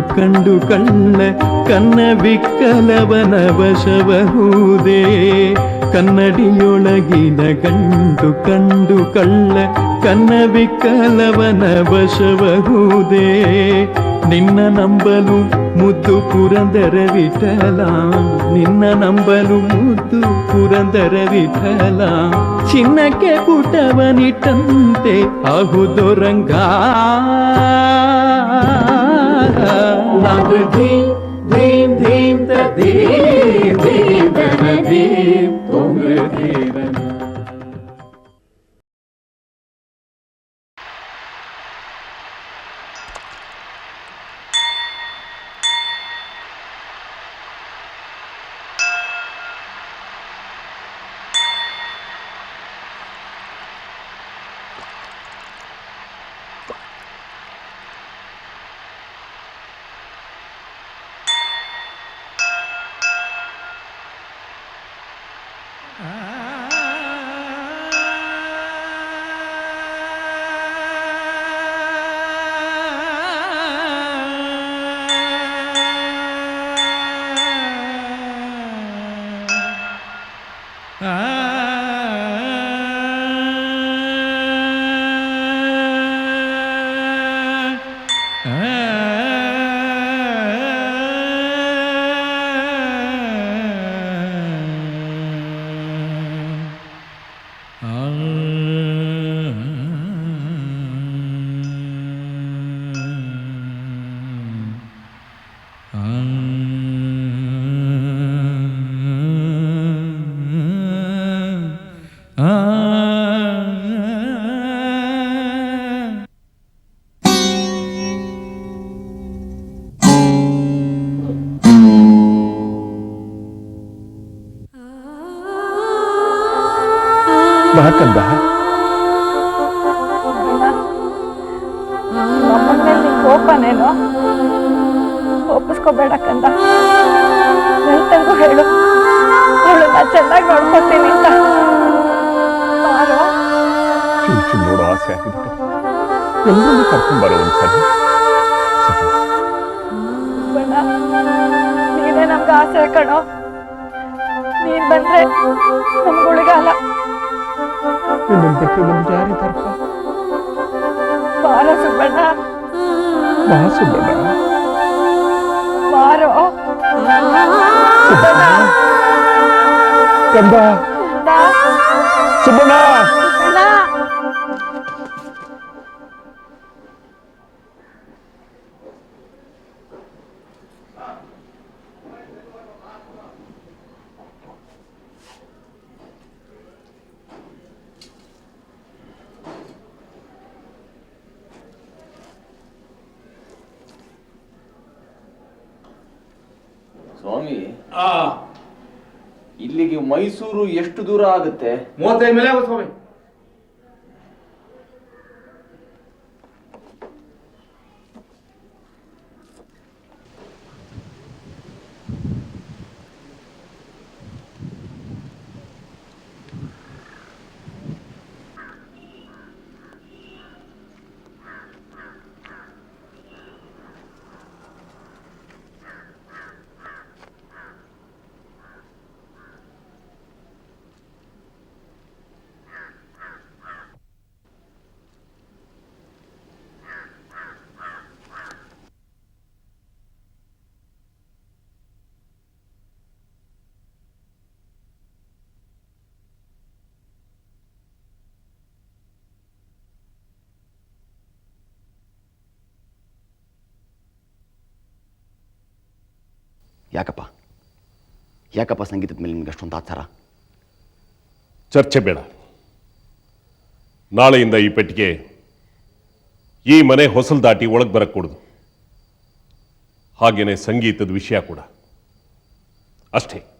ಗಂಡು ಕಂಡು ಕಳ್ಳ ಕನ್ನ ವಿಕ್ಕಲವನ ವಶವಹುದೇ. ಕನ್ನಡಿಯೊಳಗಿನ ಕಂಡು ಕಂಡು ಕಳ್ಳ, ಕನ್ನ ವಿಕ್ಕಲವನ ವಶವಹುದೇ. ನಿನ್ನ ನಂಬಲು ಮುದ್ದು ಪುರಂದರ ವಿಠಲ, ನಿನ್ನ ನಂಬಲು ಮುದ್ದು ಪುರಂದರ ವಿಠಲ. ಚಿನ್ನಕ್ಕೆ ಪುಟವನಿಟ್ಟಂತೆ ಆಹುದೊರಂಗ lamb dhim dream, dhim ta dhim dhim ta dhim tum dhim ಕಂದ ನಮ್ಮನ್ ಮೇಲೆ ನಿಂಗ್ ಕೋಪನೇನೋ ಒಪ್ಪಿಸ್ಕೋಬೇಡ ಕಂದ. ನಿಂತಂಗೂ ಹೇಳು. ಅವಳನ್ನ ಚೆನ್ನಾಗಿ ನೋಡ್ಕೊತೀನಿ ಅಂತ. ಚುಮ್ ಚುಮ್ ನೋಡೋ ಆಸೆ ಆಗಿದೆ ಎಲ್ಲರೂ ಕರ್ಕೊಂಡ್ಬರೋ ಒಂದ್ಸಲ ನೀನೇ ನಮ್ಗೆ ಆಸೆ ಕಣೋ. ನೀನ್ ಬಂದ್ರೆ ನಮ್ಗುಳಿಗಾಲ ನಿನ್ನನ್ ಬಿಟ್ಟು ನಮ್ಗೆ ಯಾರಿದಾರಪ್ಪ ಬಾರೋ ಸುಬ್ಬಣ್ಣ ಬಾ ಸುಬ್ಬಣ್ಣ ಬಾರೋ ಸುಬ್ಬಣ್ಣ ಕಂದ ಸುಬ್ಬಣ್ಣ ಸುಬ್ಬಣ್ಣ ಮೈಸೂರು ಎಷ್ಟು ದೂರ ಆಗುತ್ತೆ? ಮೂವತ್ತೈದು ಮೇಲೆ ಆಗುತ್ತೆ ಸ್ವಾಮಿ. ಯಾಕಪ್ಪ? ಯಾಕಪ್ಪ ಸಂಗೀತದ ಮೇಲೆ ನಿಮ್ಗೆ ಅಷ್ಟೊಂದು ಆಚಾರ? ಚರ್ಚೆ ಬೇಡ. ನಾಳೆಯಿಂದ ಈ ಪೆಟ್ಟಿಗೆ ಈ ಮನೆ ಹೊಸಲು ದಾಟಿ ಒಳಗೆ ಬರಕ್ಕೆ ಕೊಡುದು. ಹಾಗೇನೆ ಸಂಗೀತದ ವಿಷಯ ಕೂಡ. ಅಷ್ಟೇ.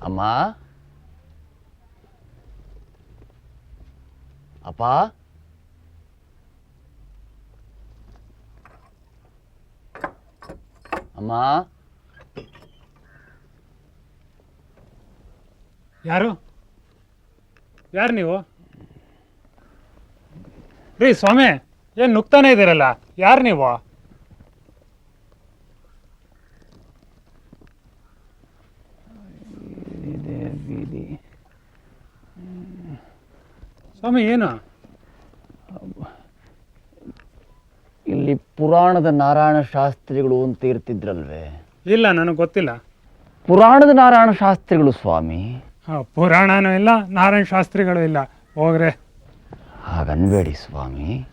ಅಮ್ಮ? ಅಪ್ಪ? ಅಮ್ಮ? ಯಾರು? ಯಾರು ನೀವು? ರೀ ಸ್ವಾಮಿ ಏನು ನುಗ್ತಾನೆ ಇದ್ದೀರಲ್ಲ ಯಾರು ನೀವು? ಸ್ವಾಮಿ ಏನು? ಇಲ್ಲಿ ಪುರಾಣದ ನಾರಾಯಣ ಶಾಸ್ತ್ರಿಗಳು ಅಂತ ಇರ್ತಿದ್ರಲ್ವೇ? ಇಲ್ಲ ನನಗೆ ಗೊತ್ತಿಲ್ಲ. ಪುರಾಣದ ನಾರಾಯಣ ಶಾಸ್ತ್ರಿಗಳು ಸ್ವಾಮಿ? ಹಾಂ ಪುರಾಣನೂ ಇಲ್ಲ ನಾರಾಯಣ ಶಾಸ್ತ್ರಿಗಳು ಇಲ್ಲ. ಹೋಗ್ರೆ. ಹಾಗನ್ಬೇಡಿ ಸ್ವಾಮಿ.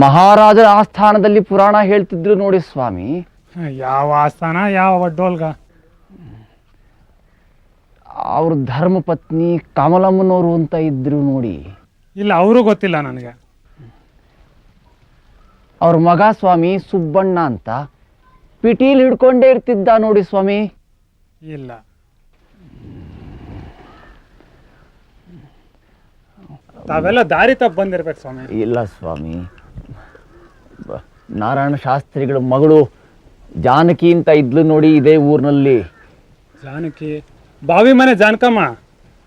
ಮಹಾರಾಜರ ಆಸ್ಥಾನದಲ್ಲಿ ಪುರಾಣ ಹೇಳ್ತಿದ್ರು ನೋಡಿ ಸ್ವಾಮಿ. ಯಾವ ಆಸ್ಥಾನ ಯಾವ ಡೋಲ್ಗ ಅವ್ರ ಧರ್ಮಪತ್ನಿ ಕಮಲಮ್ಮನವರು ಅಂತ ಇದ್ರು ನೋಡಿ. ಇಲ್ಲ ಅವರು ಗೊತ್ತಿಲ್ಲ ನನಗೆ. ಅವ್ರ ಮಗ ಸ್ವಾಮಿ ಸುಬ್ಬಣ್ಣ ಅಂತ ಪಿಟೀಲಿ ಹಿಡ್ಕೊಂಡೇ ಇರ್ತಿದ್ದ ನೋಡಿ ಸ್ವಾಮಿ. ಇಲ್ಲ. ತಾವೆಲ್ಲ ದಾರಿ ತಪ್ಪು ಬಂದಿರ್ಬೇಕು ಸ್ವಾಮಿ. ಇಲ್ಲ ಸ್ವಾಮಿ. ಬ- ನಾರಾಯಣ ಶಾಸ್ತ್ರಿಗಳ ಮಗಳು ಜಾನಕಿ ಅಂತ ಇದ್ಲು ನೋಡಿ ಇದೇ ಊರಿನಲ್ಲಿ. ಜಾನಕಿ ಬಾವಿ ಮನೆ ಜಾನಕಮ್ಮ.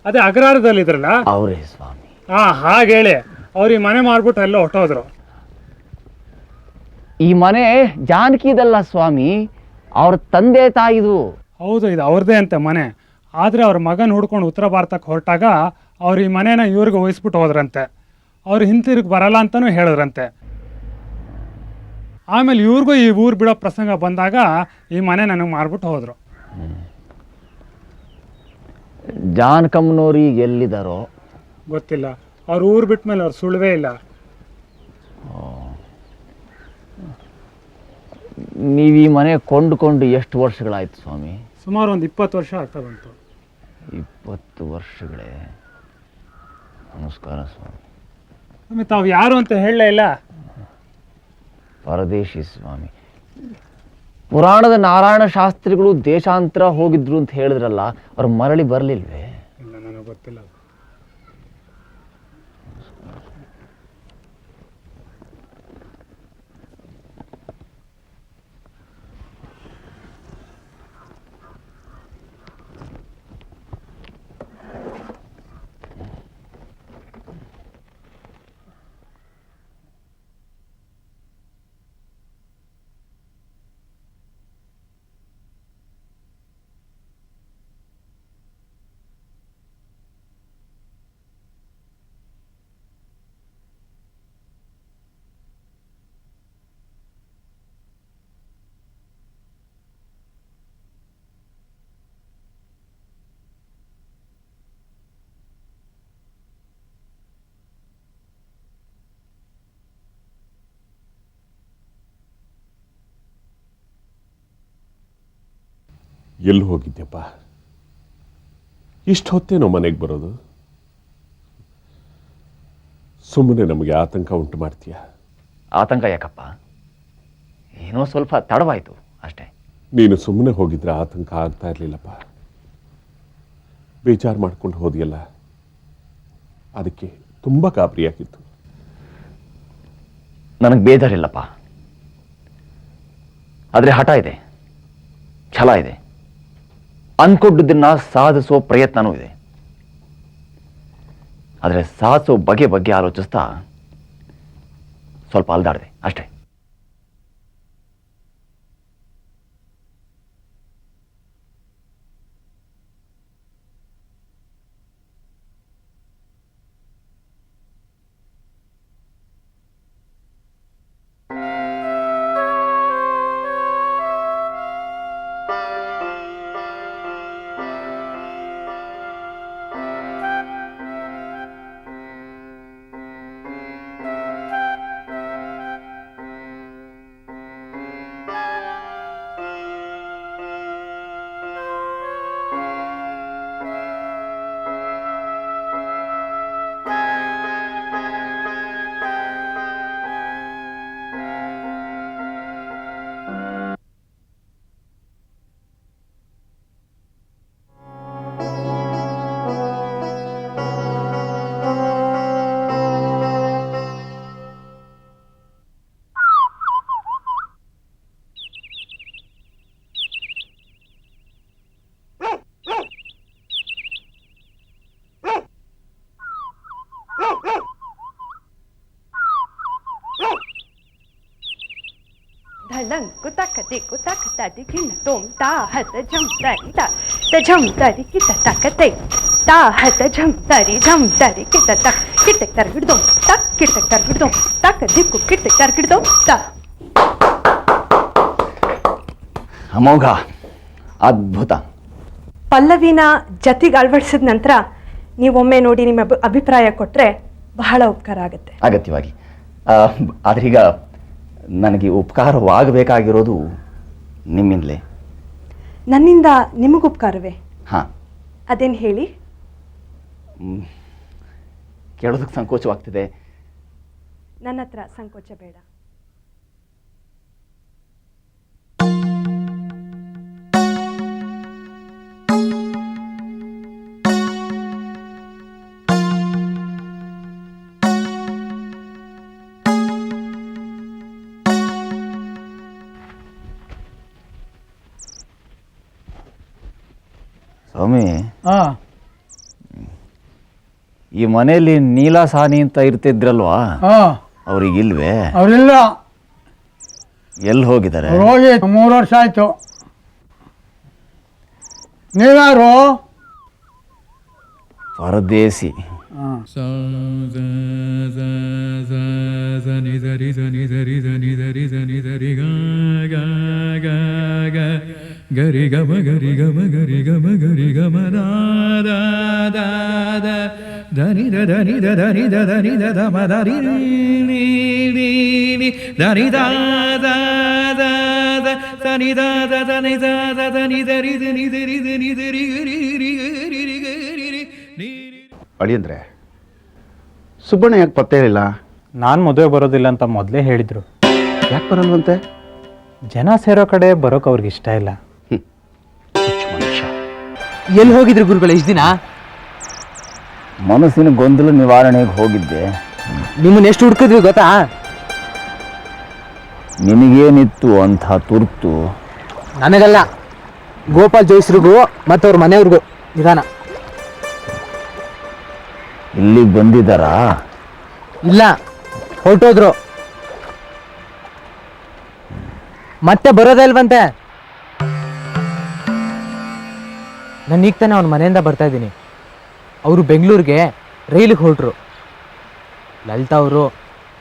ಅದೇ ಅಗ್ರಹಾರದಲ್ಲಿ ಇದ್ರಲ್ಲ ಅವರೇ ಸ್ವಾಮಿ. ಹಾ ಹಾಗೆ ಹೇಳಿ. ಅವ್ರು ಈ ಮನೆ ಮಾಡ್ಬಿಟ್ಟು ಎಲ್ಲ ಹೊಟ್ಟೋದ್ರು ಈ ಮನೆ ಜಾನಕಿದಲ್ಲ ಸ್ವಾಮಿ ಅವ್ರ ತಂದೆ ತಾಯಿದು. ಹೌದು ಇದು ಅವ್ರದೇ ಅಂತೆ ಮನೆ. ಆದರೆ ಅವ್ರ ಮಗನ ಹುಡ್ಕೊಂಡು ಉತ್ತರ ಭಾರತಕ್ಕೆ ಹೊರಟಾಗ ಅವ್ರು ಈ ಮನೇನ ಇವ್ರಿಗೆ ವಹಿಸ್ಬಿಟ್ಟು ಹೋದ್ರಂತೆ. ಅವ್ರು ಹಿಂತಿರುಗಿ ಬರಲ್ಲ ಅಂತಲೂ ಹೇಳಿದ್ರಂತೆ. ಆಮೇಲೆ ಇವ್ರಿಗೂ ಈ ಊರು ಬಿಡೋ ಪ್ರಸಂಗ ಬಂದಾಗ ಈ ಮನೆ ನನಗೆ ಮಾರ್ಬಿಟ್ಟು ಹೋದರು. ಜಾನಕಮ್ಮನವ್ರು ಈಗ ಎಲ್ಲಿದ್ದಾರೋ ಗೊತ್ತಿಲ್ಲ. ಅವ್ರ ಊರು ಬಿಟ್ಟ ಮೇಲೆ ಅವ್ರು ಸುಳ್ವೇ ಇಲ್ಲ. ನೀವು ಈ ಮನೆ ಕೊಂಡುಕೊಂಡು ಎಷ್ಟು ವರ್ಷಗಳಾಯ್ತು ಸ್ವಾಮಿ? ಸುಮಾರು ಒಂದು ಇಪ್ಪತ್ತು ವರ್ಷ ಆಗ್ತಾ ಬಂತು. ಇಪ್ಪತ್ತು ವರ್ಷಗಳೇ? ನಮಸ್ಕಾರ ಸ್ವಾಮಿ. ಸ್ವಾಮಿ ತಾವು ಯಾರು ಅಂತ ಹೇಳಲೇ ಇಲ್ಲ. ಪರದೇಶಿ ಸ್ವಾಮಿ. ಪುರಾಣದ ನಾರಾಯಣ ಶಾಸ್ತ್ರಿಗಳು ದೇಶಾಂತರ ಹೋಗಿದ್ರು ಅಂತ ಹೇಳಿದ್ರಲ್ಲ ಅವ್ರು ಮರಳಿ ಬರಲಿಲ್ವೇ? ಗೊತ್ತಿಲ್ಲ ಎಲ್ಲಿ ಹೋಗಿದ್ದೆಪ್ಪ ಇಷ್ಟು ಹೊತ್ತೇನೋ ಮನೆಗೆ ಬರೋದು? ಸುಮ್ಮನೆ ನಮಗೆ ಆತಂಕ ಉಂಟು ಮಾಡ್ತೀಯ? ಆತಂಕ ಯಾಕಪ್ಪ? ಏನೋ ಸ್ವಲ್ಪ ತಡವಾಯಿತು ಅಷ್ಟೇ. ನೀನು ಸುಮ್ಮನೆ ಹೋಗಿದ್ರೆ ಆತಂಕ ಆಗ್ತಾ ಇರಲಿಲ್ಲಪ್ಪ. ಬೇಜಾರು ಮಾಡ್ಕೊಂಡು ಹೋದಿಯಲ್ಲ? ಅದಕ್ಕೆ ತುಂಬ ಗಾಬರಿಯಾಗಿತ್ತು ನನಗೆ ಬೇಜಾರಿಲ್ಲಪ್ಪ. ಆದರೆ ಹಠ ಇದೆ. ಛಲ ಇದೆ. ಅನ್ಕೊಂಡಿದ್ದನ್ನ ಸಾಧಿಸೋ ಪ್ರಯತ್ನನೂ ಇದೆ. ಆದರೆ ಸಾಧಿಸೋ ಬಗೆ ಬಗ್ಗೆ ಆಲೋಚಿಸ್ತಾ ಸ್ವಲ್ಪ ಅಲ್ದಾಡಿದೆ ಅಷ್ಟೇ. ದಿಕ್ಕು ತಕ ತದಿ ಕಿನ್ನ ತೋಂ ತಾ ಹತ ತರಿ ತ ತ ಝಂ ತರಿ ಕಿತ ತಕ್ಕ ತೈ ತಾ ಹತ ಝಂ ತರಿ ಝಂ ತರಿ ಕಿತ ತಕ್ ಕಿಟಕ್ ಕರ್ ಹಿಡ್ದೋಂ ತಕ್ ದಿಕ್ಕು ತರ್ ಹಿಡ್ದೋಂ ತ ಅಮೋಘ ಅದ್ಭುತ. ಪಲ್ಲವಿನ ಜತಿಗೆ ಅಳವಡಿಸಿದ ನಂತರ ನೀವೊಮ್ಮೆ ನೋಡಿ ನಿಮ್ಮ ಅಭಿಪ್ರಾಯ ಕೊಟ್ಟರೆ ಬಹಳ ಉಪಕಾರ ಆಗುತ್ತೆ. ಅಗತ್ಯವಾಗಿ. ಆದ್ರೆ ಆದ್ರೀಗ ನನಗೆ ಉಪಕಾರವಾಗಬೇಕಾಗಿರೋದು ನಿಮ್ಮಿಂದಲೇ. ನನ್ನಿಂದ ನಿಮಗೆ ಉಪಕಾರವೇ? ಹಾಂ. ಅದೇನು ಹೇಳಿ? ಕೇಳೋದಕ್ಕೆ ಸಂಕೋಚವಾಗ್ತಿದೆ. ನನ್ನ ಹತ್ರ ಸಂಕೋಚ ಬೇಡ. ಈ ಮನೆಯಲ್ಲಿ ನೀಲಾ ಸಾನಿ ಅಂತ ಇರ್ತಿದ್ರಲ್ವಾ ಹಾ ಅವ್ರಿಗಿಲ್ವೇ ಅವರಿಲ್ಲ ಎಲ್ಲಿ ಹೋಗಿದ್ದಾರೆ ಹೋಗಿ ಮೂರು ವರ್ಷ ಆಯ್ತು ನೀವ್ಯಾರು ಪರದೇಸಿ ಗರಿ ಗಮ ಗರಿ ಗಮ ಗರಿ ಗಮ ಗರಿ ಗಮ ದಾದ ಧನಿ the Dhani the Dhani the Dhani the ಧ ಮ ಧರಿ ನೀ ನೀ ನೀ ಧನಿ ದಾದ ದಾದ ಧನಿ ದಾದ ಧನಿ ದಾದ ಧನಿ ಧರಿ ಧನಿ ಧರಿ ಧನಿ ಧರಿ ಅಳಿಯಂದ್ರೆ ಸುಬ್ಬಣ್ಣ ಯಾಕೆ ಪತ್ತೆ ಹೇಳಿಲ್ಲ ನಾನು ಮದುವೆ ಬರೋದಿಲ್ಲ ಅಂತ ಮೊದಲೇ ಹೇಳಿದ್ರು ಯಾಕೆ ಬರಲ್ವಂತೆ ಜನ ಸೇರೋ ಕಡೆ ಬರೋಕೆ ಅವ್ರಿಗೆ ಇಷ್ಟ ಇಲ್ಲ ಎಲ್ಲಿ ಹೋಗಿದ್ರು ಗುರುಗಳು ಇಷ್ಟು ದಿನ ಮನಸ್ಸಿನ ಗೊಂದಲ ನಿವಾರಣೆಗೆ ಹೋಗಿದ್ದೆ. ನಿಮ್ಮನ್ನ ಎಷ್ಟು ಹುಡುಕಿದ್ವಿ ಗೊತ್ತಾ? ನಿನಗೇನಿತ್ತು ಅಂಥ ತುರ್ತು? ನನಗಲ್ಲ. ಗೋಪಾಲ್ ಜೋಯಿಸ್ರಿಗೂ ಮತ್ತು ಅವ್ರ ಮನೆಯವ್ರಿಗೂ ನಿಧಾನ. ಇಲ್ಲಿಗೆ ಬಂದಿದ್ದಾರಾ? ಇಲ್ಲ ಹೊರಟೋದ್ರು. ಮತ್ತೆ ಬರೋದೇ ಇಲ್ವಂತೆ. ನಾನು ಈಗ ತಾನೇ ಅವ್ನ ಮನೆಯಿಂದ ಬರ್ತಾ ಇದ್ದೀನಿ. ಅವರು ಬೆಂಗಳೂರಿಗೆ ರೈಲಿಗೆ ಹೊರಟರು. ಲಲಿತಾ ಅವರು,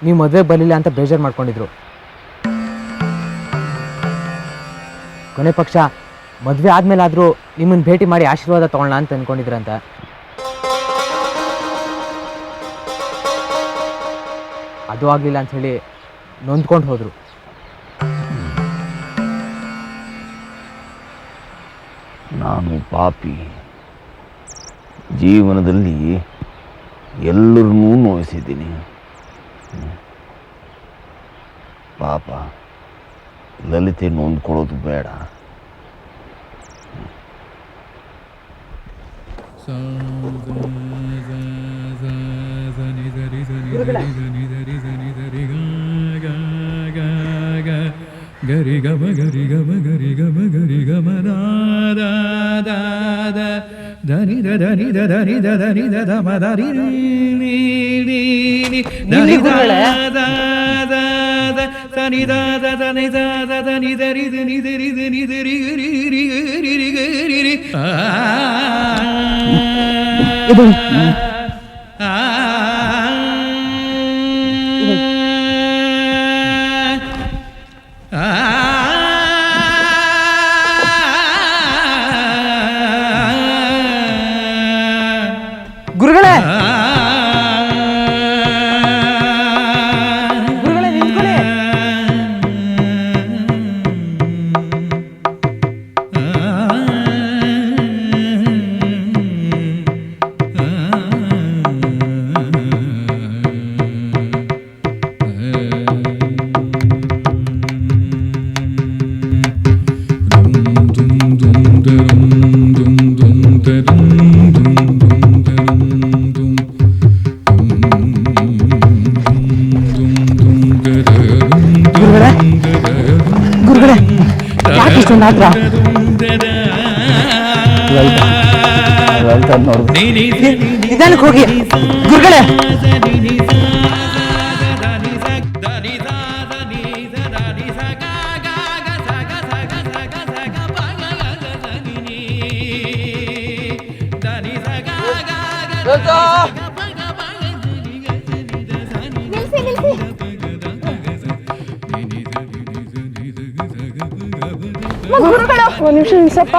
ನೀವು ಮದುವೆ ಬರಲಿಲ್ಲ ಅಂತ ಬೇಜಾರು ಮಾಡ್ಕೊಂಡಿದ್ರು. ಕೊನೆ ಪಕ್ಷ, ಮದುವೆ ಆದ್ಮೇಲಾದರೂ ನಿಮ್ಮನ್ನು ಭೇಟಿ ಮಾಡಿ ಆಶೀರ್ವಾದ ತಗೊಳ್ಳೋಣ ಅಂತ ಅಂದ್ಕೊಂಡಿದ್ರಂತೆ ಅದು ಆಗಲಿಲ್ಲ ಅಂಥೇಳಿ ನೊಂದ್ಕೊಂಡು ಹೋದರು. ನಾನು ಪಾಪಿ. ಜೀವನದಲ್ಲಿ ಎಲ್ಲರನ್ನೂ ನೋಯಿಸಿದ್ದೀನಿ. ಪಾಪ ಲಲಿತೆ ನೊಂದ್ಕೊಳ್ಳೋದು ಬೇಡ ಗರಿ ಗಮ ಗರಿ ಗಮ ಗರಿ ಗಮ ಗರಿ ಗಮ the Dhani the Dhani the Dhani the ಧ ಮ ಧರಿ ನೀ ನೀ ನೀ ನೀ ಧನಿ ದಾದ ದಾದ ಧನಿ ದಾದ ಧನಿ ದಾದ ಧನಿ ಧರಿ ಧನಿ ಧರಿ ನೋಡ್ದು ನಿಧಾನಕ್ಕೆ ಹೋಗಿ ಗುರುಗಳೇ ಗುರುಗಳು. ಒಂದು ನಿಮಿಷ ನಿಲ್ಸಪ್ಪ.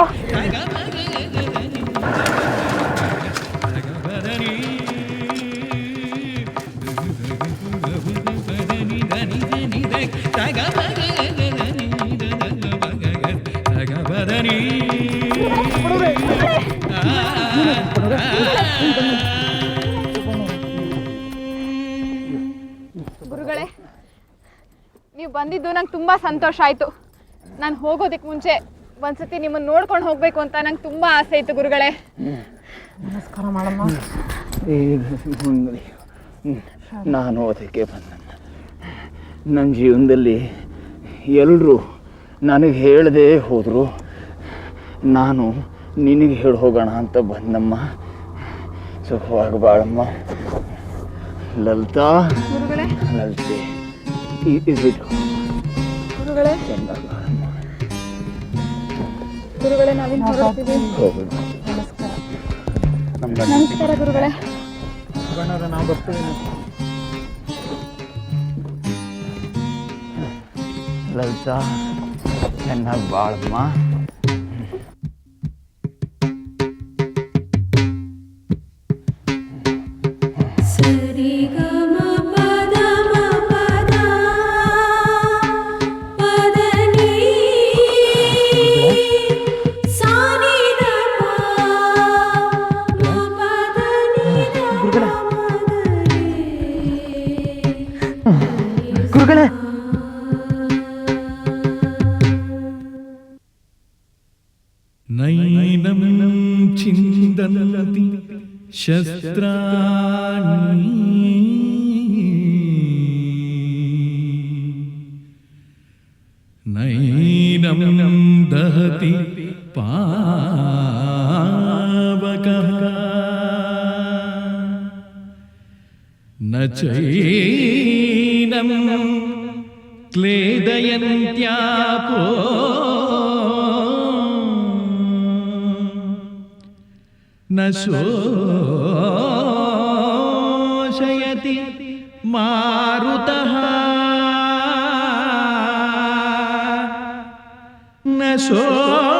ಗುರುಗಳೇ ನೀವು ಬಂದಿದ್ದು ನಂಗೆ ತುಂಬ ಸಂತೋಷ ಆಯಿತು. ನಾನು ಹೋಗೋದಕ್ಕೆ ಮುಂಚೆ ಒಂದ್ಸತಿ ನಿಮ್ಮನ್ನ ನೋಡ್ಕೊಂಡು ಹೋಗಬೇಕು ಅಂತ ನಂಗೆ ತುಂಬ ಆಸೆ ಇತ್ತು ಗುರುಗಳೇ. ನಾನು ಅದಕ್ಕೆ ಬಂದ ನನ್ನ ಜೀವನದಲ್ಲಿ ಎಲ್ಲರೂ ನನಗೆ ಹೇಳದೆ ಹೋದರು. ನಾನು ನಿನಗೆ ಹೇಳಿ ಹೋಗೋಣ ಅಂತ ಬಂದಮ್ಮ. ಸುಖವಾಗಿ ಬಾಳಮ್ಮ. ಲಲಿತಾ. ಗುರುಗಳೇ. ಲಲಿತೆ ಇದು ಗುರುಗಳೇ. ಚೆನ್ನಾಗಿ ಬಾಳಮ್ಮ ಗುರುಗಳೇ ನಾವಿನ್ ಹೊರಡ್ತೀವಿ ನಮಸ್ಕಾರ. ನಮಸ್ಕಾರ ಗುರುಗಳೇ. ಲಲಿತಾ ಚೆನ್ನಾಗಿ ಬಾಳಮ್ಮ. വിദന്തി ശസ്ത്രാണി. നൈനം ദഹതി പാവക. നൈ शोषयति मारुतः। न शोषयति